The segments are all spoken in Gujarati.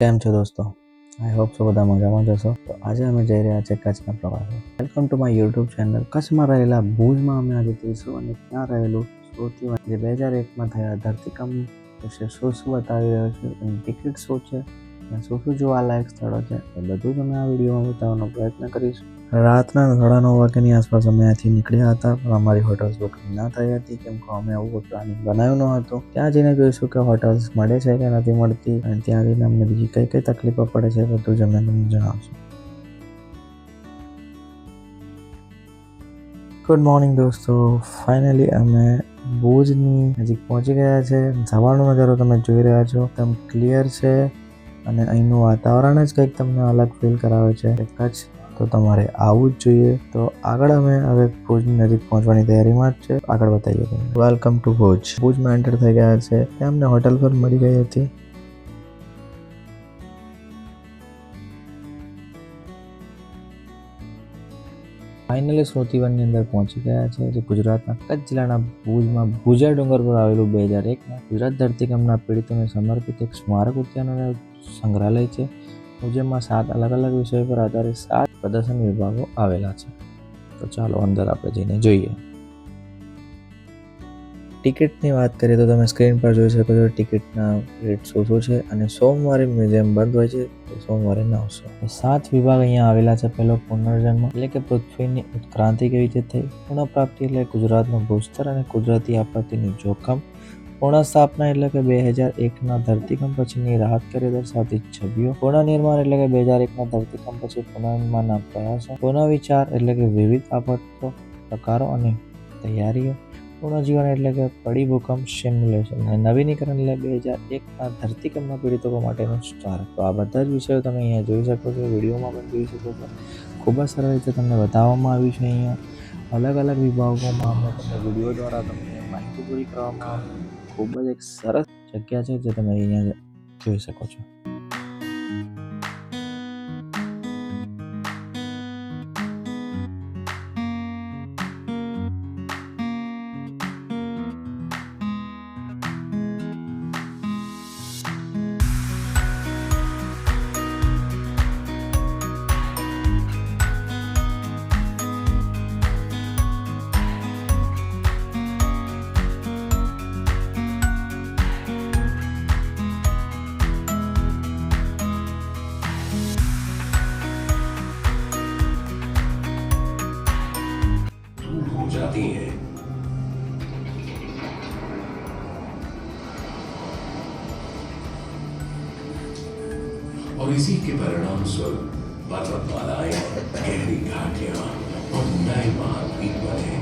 કેમ છો દોસ્તો? આઈ હોપ સો બધા મજામાં જશો તો આજે અમે જઈ રહ્યા છીએ કચ્છના પ્રવાસે. Welcome to my YouTube channel કચ્છમાં રહેલા ભુજમાં અમે આજે જઈશું અને ત્યાં રહેલું સૌથી જે બે હજાર એકમાં થયા ધરતીકંપ વિશે શું શું બતાવી રહ્યો છે એની ટિકિટ શું છે? અને શું શું જોવાલાયક સ્થળો છે, એ બધું તમે આ વિડીયોમાં બતાવવાનો પ્રયત્ન કરીશું. રાતના સાડા નવ વાગ્યાની આસપાસ અમે અહીંથી નીકળ્યા હતા, પણ અમારી હોટલ્સ બુકિંગ ના થઈ હતી, કેમ કે અમે આવું પ્લાનિંગ બનાવ્યું ન હતું. ત્યાં જઈને જોઈશું કે હોટલ્સ મળે છે કે નથી મળતી, અને ત્યાં જઈને અમને બીજી કઈ કઈ તકલીફો પડે છે બધું જ અમે તમને જણાવશું. ગુડ મોર્નિંગ દોસ્તો. ફાઇનલી અમે ભુજની નજીક પહોંચી ગયા છે. સવારનો નજારો તમે જોઈ રહ્યા છો. એકદમ ક્લિયર છે. અને અહીંનું વાતાવરણ જ કંઈક તમને અલગ ફીલ કરાવે છે. કચ્છ તો તમારે આવવું જ જોઈએ. તો આગળ અમે હવે ભુજની નજીક પહોંચવાની તૈયારીમાં જ છે. આગળ બતાવીએ વેલકમ ટુ ભુજ. ભુજમાં એન્ટર થઈ ગયા છે. ત્યાં અમને હોટલ પર મળી ગઈ હતી. ફાઇનલી સ્મૃતિવનની અંદર પહોંચી ગયા છે. જે ગુજરાતના કચ્છ જિલ્લાના ભુજમાં ભુજા ડુંગર પર આવેલું બે હજાર એકમાં ગુજરાત ધરતીકંપના પીડિતોને સમર્પિત એક સ્મારક ઉદ્યાન અને સંગ્રહાલય છે. મ્યુઝિયમમાં સાત અલગ અલગ વિષયો પર આધારિત સાત પ્રદર્શન વિભાગો આવેલા છે. તો ચાલો અંદર આપણે જઈને જોઈએ. ટિકિટની વાત કરીએ તો તમે સ્ક્રીન પર જોઈ શકો છો ટિકિટના રેટ શું શું છે અને સોમવારે મ્યુઝિયમ બંધ હોય છે, તો સોમવારે નવસો સાત વિભાગ અહીંયા આવેલા છે. પહેલો પુનર્જન્મ, એટલે કે પૃથ્વીની ઉત્ક્રાંતિ કેવી રીતે થઈ? પુનઃપ્રાપ્તિ એટલે ગુજરાતનું ભૂસ્તર અને કુદરતી આપત્તિનું જોખમ. પુનઃસ્થાપના એટલે કે બે હજાર એકના ધરતીકંપ પછીની રાહત કરી દર્શાવતી છબીઓ. પુનઃનિર્માણ એટલે કે બે હજાર એકના ધરતીકંપ પછી પુનર્નિર્માણના પ્રયાસો. પુનઃવિચાર એટલે કે વિવિધ આપત્તો, પ્રકારો અને તૈયારીઓ. પુનઃજીવન એટલે કે પડી ભૂકંપ સિમ્યુલેશન અને નવીનીકરણ એટલે બે હજાર એકના ધરતીકંપના પીડિતો માટેનું સ્ટાર તો આ બધા જ વિષયો તમે અહીંયા જોઈ શકો છો, વિડીયોમાં પણ જોઈ શકો છો. ખૂબ જ સરળ રીતે તમને બતાવવામાં આવ્યું છે અહીંયા. અલગ અલગ વિભાગોમાં અમે તમને વીડિયો દ્વારા તમને માહિતી પૂરી કરવામાં આવી. ખૂબ જ એક સરસ જગ્યા છે જે તમે અહીંયા જોઈ શકો છો. और इसी के परिणाम स्वरूप पर्वतमालाएं गहरी घाटियां और नए महाद्वीप बने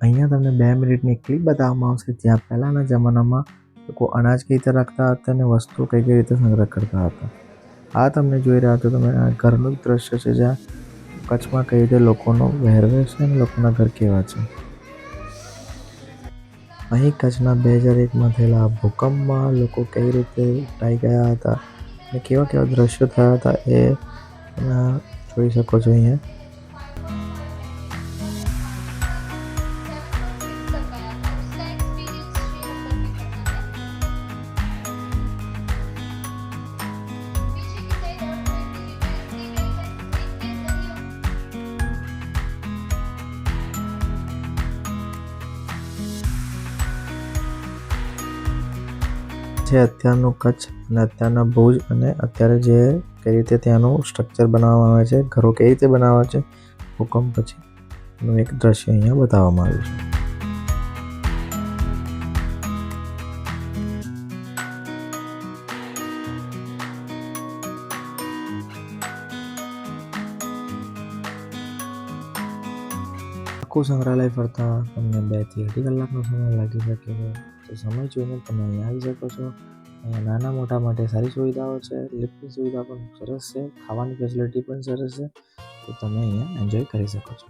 અહીંયા તમને બે મિનિટની ક્લિપ બતાવવામાં આવશે જ્યાં પહેલાંના જમાનામાં લોકો અનાજ કઈ રીતે રાખતા હતા અને વસ્તુઓ કઈ કઈ રીતે સંગ્રહ કરતા હતા આ તમને જોઈ રહ્યા છો તમે આ ઘરનું જ દ્રશ્ય છે જ્યાં કચ્છમાં કઈ રીતે લોકોનો પહેરવેશ છે અને લોકોના ઘર કેવા છે અહીં કચ્છના બે હજાર એકમાં થયેલા ભૂકંપમાં લોકો કઈ રીતે ઉટાઈ ગયા હતા અને કેવા કેવા દ્રશ્યો થયા હતા એ જોઈ શકો છો અહીંયા. છે અત્યારનું કચ્છ અને અત્યારના ભુજ અને અત્યારે જે કઈ રીતે ત્યાંનું સ્ટ્રક્ચર બનાવવામાં આવે છે, ઘરો કઈ રીતે બનાવે છે, ભૂકંપ પછી એનું એક દ્રશ્ય અહીંયા બતાવવામાં આવ્યું છે. આખું સંગ્રહાલય ફરતા તમને બેથી અઢી કલાકનો સમય લાગી શકે છે તો સમય જોઈને તમે અહીંયા આવી શકો છો અહીંયા નાના મોટા માટે સારી સુવિધાઓ છે લિફ્ટની સુવિધા પણ સરસ છે ખાવાની ફેસિલિટી પણ સરસ છે તો તમે અહીંયા એન્જોય કરી શકો છો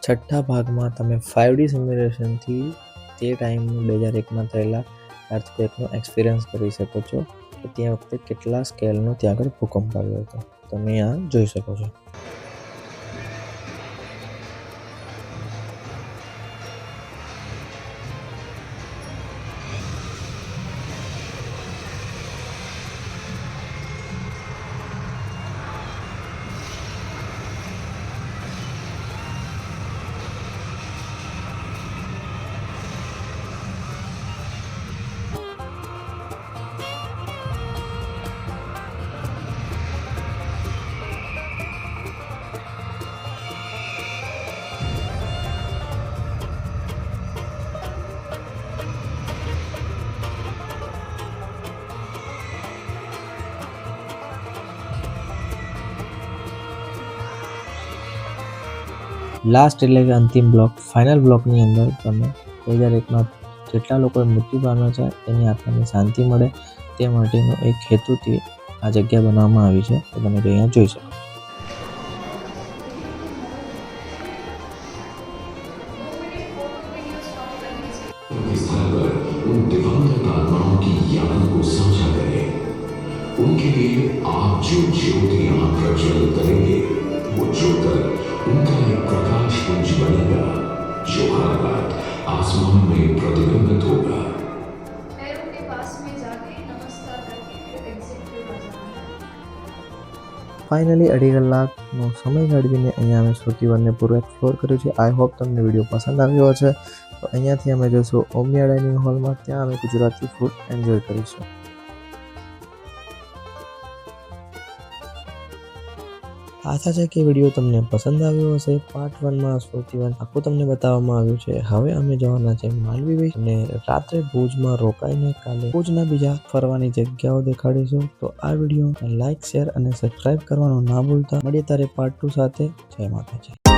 છઠ્ઠા ભાગમાં તમે ફાઇવ ડી સિમ્યુલેશનથી તે ટાઈમનું બે હજાર એકમાં થયેલા અર્થક્વેકનો એક્સપિરિયન્સ કરી શકો છો તે વખતે કેટલા સ્કેલનો ત્યાં આગળ ભૂકંપ આવ્યો હતો. તમે આ જોઈ શકો છો. લાસ્ટ એટલે કે અંતિમ બ્લોક ફાઇનલ બ્લોકની અંદર તમે બે હજાર એકમાં જેટલા લોકોએ મૃત્યુ પામ્યા છે તેની આત્માને શાંતિ મળે તે માટેનો એક હેતુથી આ જગ્યા બનાવવામાં આવી છે તો તમે જો અહીંયા જોઈ શકો इस स्थल पर उन दिवंगत आत्माओं की याद को साझा करें उनके लिए आप जो ज्योति यहाँ प्रज्वलित करेंगे वो ज्योतर उनका एक आसमान में प्रतिबिंबित होगा पैरों के पास में जाके नमस्कार करके फिर एग्जिट पे आ जाना है ફાઇનલી અઢી કલાકનો સમય કાઢીને અહીંયા અમે શ્રુતિ વનને પૂરો એક્સપ્લોર કર્યું છે આઈ હોપ તમને વિડીયો પસંદ આવ્યો હશે તો અહીંયાથી અમે જઈશું ઓમિયા ડાઇનિંગ હોલમાં ત્યાં અમે ગુજરાતી ફૂડ એન્જોય કરીશું આશા છે કે વીડિયો તમને પસંદ આવ્યો હશે. પાર્ટ વનમાં શ્રુતિ વન આખું તમને બતાવવામાં આવ્યું છે. હવે અમે જવાના છે માલવી બીચ અને રાત્રે ભુજમાં રોકાઈને કાલે ભુજના બીજા ફરવાની જગ્યાઓ દેખાડીશું. તો આ વીડિયો લાઇક શેર અને સબસ્ક્રાઇબ કરવાનું ના ભૂલતા. મળીએ તારે પાર્ટ ટુ સાથે. જય માતાજી.